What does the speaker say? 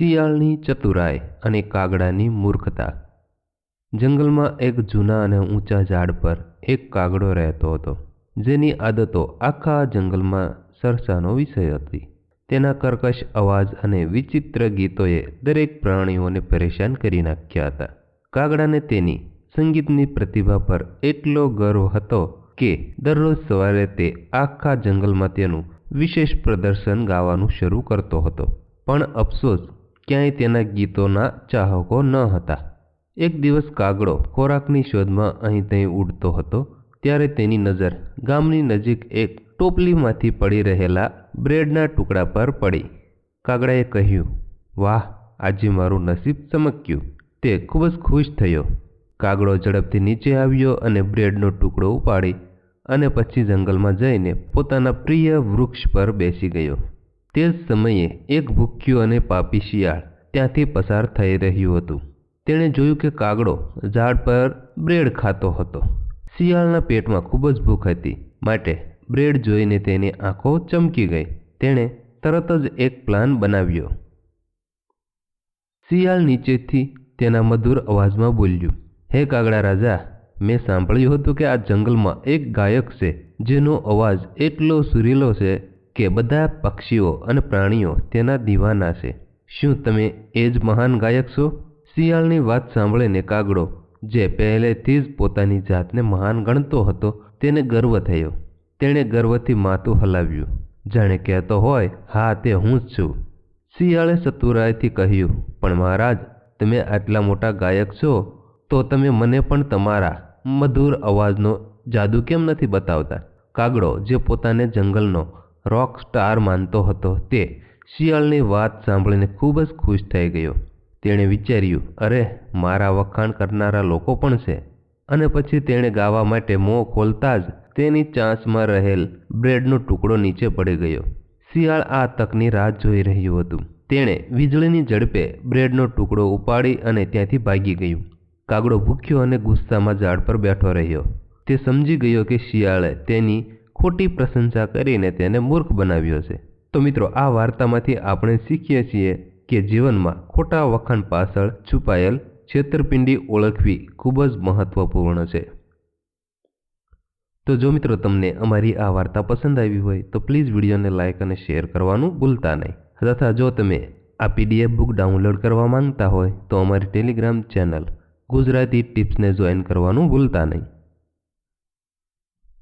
શિયાળની ચતુરાઈ અને કાગડાની મૂર્ખતા. જંગલમાં એક જૂના અને ઊંચા ઝાડ પર એક કાગડો રહેતો હતો, જેની આદતો આખા જંગલમાં ચર્ચાનો વિષય હતી. તેના કર્કશ અવાજ અને વિચિત્ર ગીતોએ દરેક પ્રાણીઓને પરેશાન કરી નાખ્યા હતા. કાગડાને તેની સંગીતની પ્રતિભા પર એટલો ગર્વ હતો કે દરરોજ સવારે તે આખા જંગલમાં તેનું વિશેષ પ્રદર્શન ગાવાનું શરૂ કરતો હતો. પણ અફસોસ ક્યાંય તેના ગીતોના ચાહકો ન હતા. એક દિવસ કાગડો ખોરાકની શોધમાં અહીં ત્યાં ઉડતો હતો, ત્યારે તેની નજર ગામની નજીક એક ટોપલીમાંથી પડી રહેલા બ્રેડના ટુકડા પર પડી. કાગડાએ કહ્યું, વાહ, આજે મારું નસીબ ચમક્યું. તે ખૂબ જ ખુશ થયો. કાગડો ઝડપથી નીચે આવ્યો અને બ્રેડનો ટુકડો ઉપાડી અને પછી જંગલમાં જઈને પોતાના પ્રિય વૃક્ષ પર બેસી ગયો. તે જ સમયે એક ભૂખ્યું અને પાપી શિયાળ ત્યાંથી પસાર થઈ રહ્યું હતું. તેણે જોયું કે કાગડો ઝાડ પર બ્રેડ ખાતો હતો. શિયાળના પેટમાં ખૂબ જ ભૂખ હતી, માટે બ્રેડ જોઈને તેની આંખો ચમકી ગઈ. તેણે તરત જ એક પ્લાન બનાવ્યો. શિયાળ નીચેથી તેના મધુર અવાજમાં બોલ્યું, હે કાગડા રાજા, મેં સાંભળ્યું હતું કે આ જંગલમાં એક ગાયક છે, જેનો અવાજ એટલો સુરીલો છે કે બધા પક્ષીઓ અને પ્રાણીઓ તેના દીવાના છે. શું તમે એ જ મહાન ગાયક છો? શિયાળની વાત સાંભળીને કાગડો, જે પહેલેથી જ પોતાની જાતને મહાન ગણતો હતો, તેને ગર્વ થયો. તેણે ગર્વથી માથું હલાવ્યું. જાણે કહેતો હોય, હા, તે હું જ છું. શિયાળે ચતુરાયથી કહ્યું, પણ મહારાજ, તમે આટલા મોટા ગાયક છો, તો તમે મને પણ તમારા મધુર અવાજનો જાદુ કેમ નથી બતાવતા? કાગડો, જે પોતાને જંગલનો રોક સ્ટાર માનતો હતો તે શિયાળની વાત સાંભળીને ખૂબ જ ખુશ થઈ ગયો. તેણે વિચાર્યું, અરે, મારા વખાણ કરનારા લોકો પણ છે. અને પછી તેણે ગાવા માટે મોં ખોલતા જ તેની ચાંચમાં રહેલ બ્રેડનો ટુકડો નીચે પડી ગયો. શિયાળ આ તકની રાહ જોઈ રહ્યું હતું. તેણે વીજળીની ઝડપે બ્રેડનો ટુકડો ઉપાડી અને ત્યાંથી ભાગી ગયું. કાગડો ભૂખ્યો અને ગુસ્સામાં ઝાડ પર બેઠો રહ્યો. તે સમજી ગયો કે શિયાળે તેની ખોટી પ્રશંસા કરીને તેને મૂર્ખ બનાવ્યો છે. તો મિત્રો, આ વાર્તામાંથી આપણે શીખીએ છીએ કે જીવનમાં ખોટા વખાણ પાછળ છુપાયેલ છેતરપિંડી ઓળખવી ખૂબ જ મહત્વપૂર્ણ છે. તો જો મિત્રો તમને અમારી આ વાર્તા પસંદ આવી હોય, તો પ્લીઝ વિડીયોને લાઇક અને શેર કરવાનું ભૂલતા નહીં. તથા જો તમે આ પીડીએફ બુક ડાઉનલોડ કરવા માંગતા હોય, તો અમારી ટેલિગ્રામ ચેનલ ગુજરાતી ટિપ્સને જોઈન કરવાનું ભૂલતા નહીં.